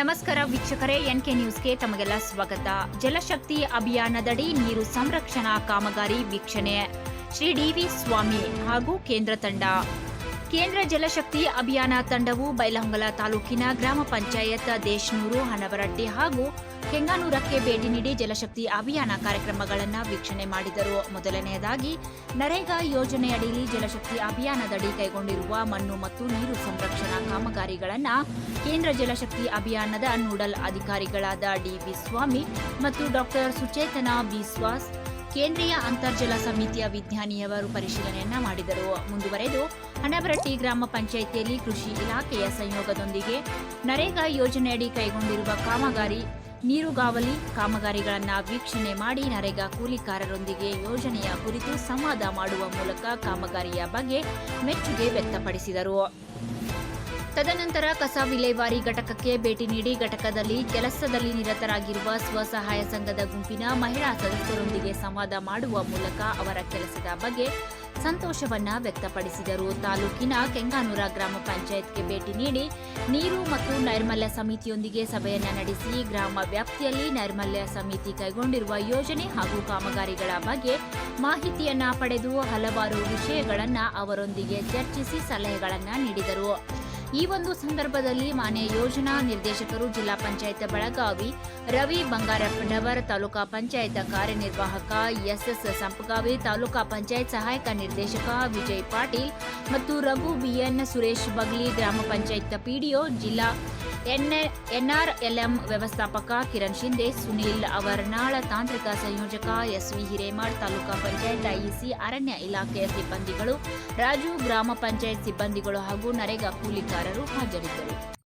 ನಮಸ್ಕಾರ ವೀಕ್ಷಕರೇ, ಎನ್ಕೆ ನ್ಯೂಸ್ಗೆ ತಮಗೆಲ್ಲ ಸ್ವಾಗತ. ಜಲಶಕ್ತಿ ಅಭಿಯಾನದಡಿ ನೀರು ಸಂರಕ್ಷಣಾ ಕಾಮಗಾರಿ ವೀಕ್ಷಣೆ. ಶ್ರೀ ಡಿವಿ ಸ್ವಾಮಿ ಹಾಗೂ ಕೇಂದ್ರ ತಂಡ. ಕೇಂದ್ರ ಜಲಶಕ್ತಿ ಅಭಿಯಾನ ತಂಡವು ಬೈಲಹೊಂಗಲ ತಾಲೂಕಿನ ಗ್ರಾಮ ಪಂಚಾಯತ್ ದೇಶನೂರು, ಹನವರಟ್ಟಿ ಹಾಗೂ ಕೆಂಗಾನೂರಕ್ಕೆ ಭೇಟಿ ನೀಡಿ ಜಲಶಕ್ತಿ ಅಭಿಯಾನ ಕಾರ್ಯಕ್ರಮಗಳನ್ನು ವೀಕ್ಷಣೆ ಮಾಡಿದರು. ಮೊದಲನೆಯದಾಗಿ, ನರೇಗಾ ಯೋಜನೆಯಡಿಯಲ್ಲಿ ಜಲಶಕ್ತಿ ಅಭಿಯಾನದಡಿ ಕೈಗೊಂಡಿರುವ ಮಣ್ಣು ಮತ್ತು ನೀರು ಸಂರಕ್ಷಣಾ ಕಾಮಗಾರಿಗಳನ್ನು ಕೇಂದ್ರ ಜಲಶಕ್ತಿ ಅಭಿಯಾನದ ನೋಡಲ್ ಅಧಿಕಾರಿಗಳಾದ ಡಿ ವಿ ಸ್ವಾಮಿ ಮತ್ತು ಡಾಕ್ಟರ್ ಸುಚೇತನಾ ಬಿಸ್ವಾಸ್ ಕೇಂದ್ರೀಯ ಅಂತರ್ಜಲ ಸಮಿತಿಯ ವಿಜ್ಞಾನಿಯವರು ಪರಿಶೀಲನೆಯನ್ನ ಮಾಡಿದರು. ಮುಂದುವರೆದು ಹಣಬರಟ್ಟಿ ಗ್ರಾಮ ಪಂಚಾಯಿತಿಯಲ್ಲಿ ಕೃಷಿ ಇಲಾಖೆಯ ಸಂಯೋಗದೊಂದಿಗೆ ನರೇಗಾ ಯೋಜನೆಯಡಿ ಕೈಗೊಂಡಿರುವ ಕಾಮಗಾರಿ, ನೀರುಗಾವಲಿ ಕಾಮಗಾರಿಗಳನ್ನು ವೀಕ್ಷಣೆ ಮಾಡಿ ನರೇಗಾ ಕೂಲಿಕಾರರೊಂದಿಗೆ ಯೋಜನೆಯ ಕುರಿತು ಸಂವಾದ ಮಾಡುವ ಮೂಲಕ ಕಾಮಗಾರಿಯ ಬಗ್ಗೆ ಮೆಚ್ಚುಗೆ ವ್ಯಕ್ತಪಡಿಸಿದರು. ತದನಂತರ ಕಸ ವಿಲೇವಾರಿ ಘಟಕಕ್ಕೆ ಭೇಟಿ ನೀಡಿ ಘಟಕದಲ್ಲಿ ಕೆಲಸದಲ್ಲಿ ನಿರತರಾಗಿರುವ ಸ್ವಸಹಾಯ ಸಂಘದ ಗುಂಪಿನ ಮಹಿಳಾ ಸದಸ್ಯರೊಂದಿಗೆ ಸಂವಾದ ಮಾಡುವ ಮೂಲಕ ಅವರ ಕೆಲಸದ ಬಗ್ಗೆ ಸಂತೋಷವನ್ನ ವ್ಯಕ್ತಪಡಿಸಿದರು. ತಾಲೂಕಿನ ಕೆಂಗಾನೂರ ಗ್ರಾಮ ಪಂಚಾಯತ್ಗೆ ಭೇಟಿ ನೀಡಿ ನೀರು ಮತ್ತು ನೈರ್ಮಲ್ಯ ಸಮಿತಿಯೊಂದಿಗೆ ಸಭೆಯನ್ನ ನಡೆಸಿ ಗ್ರಾಮ ವ್ಯಾಪ್ತಿಯಲ್ಲಿ ನೈರ್ಮಲ್ಯ ಸಮಿತಿ ಕೈಗೊಂಡಿರುವ ಯೋಜನೆ ಹಾಗೂ ಕಾಮಗಾರಿಗಳ ಬಗ್ಗೆ ಮಾಹಿತಿಯನ್ನ ಪಡೆದು ಹಲವಾರು ವಿಷಯಗಳನ್ನ ಅವರೊಂದಿಗೆ ಚರ್ಚಿಸಿ ಸಲಹೆಗಳನ್ನ ನೀಡಿದರು. ಈ ಒಂದು ಸಂದರ್ಭದಲ್ಲಿ ಮಾನ್ಯ ಯೋಜನಾ ನಿರ್ದೇಶಕರು ಜಿಲ್ಲಾ ಪಂಚಾಯತ್ ಬೆಳಗಾವಿ ರವಿ ಬಂಗಾರಪ್ಪನವರ್ ತಾಲೂಕಾ ಪಂಚಾಯತ್ ಕಾರ್ಯನಿರ್ವಾಹಕ ಎಸ್ಎಸ್ ಸಂಪಗಾವಿ ತಾಲೂಕಾ ಪಂಚಾಯತ್ ಸಹಾಯಕ ನಿರ್ದೇಶಕ ವಿಜಯ್ ಪಾಟೀಲ್ ಮತ್ತು ರಘು ಬಿಎನ್ ಸುರೇಶ್ ಬಗ್ಲಿ ಗ್ರಾಮ ಪಂಚಾಯತ್ ಪಿಡಿಒ ಜಿಲ್ಲಾ ಎನ್ಆರ್ಎಲ್ಎಂ ವ್ಯವಸ್ಥಾಪಕ ಕಿರಣ್ ಶಿಂದೆ ಸುನೀಲ್ ಅವರ್ನಾಳ್ ತಾಂತ್ರಿಕ ಸಂಯೋಜಕ ಎಸ್ವಿ ಹಿರೇಮಠ್, ತಾಲೂಕಾ ಪಂಚಾಯತ್ ಐಇಸಿ, ಅರಣ್ಯ ಇಲಾಖೆಯ ಸಿಬ್ಬಂದಿಗಳು, ರಾಜು ಗ್ರಾಮ ಪಂಚಾಯತ್ ಸಿಬ್ಬಂದಿಗಳು ಹಾಗೂ ನರೇಗಾ ಕೂಲಿಕಾರರು ಹಾಜರಿದ್ದರು.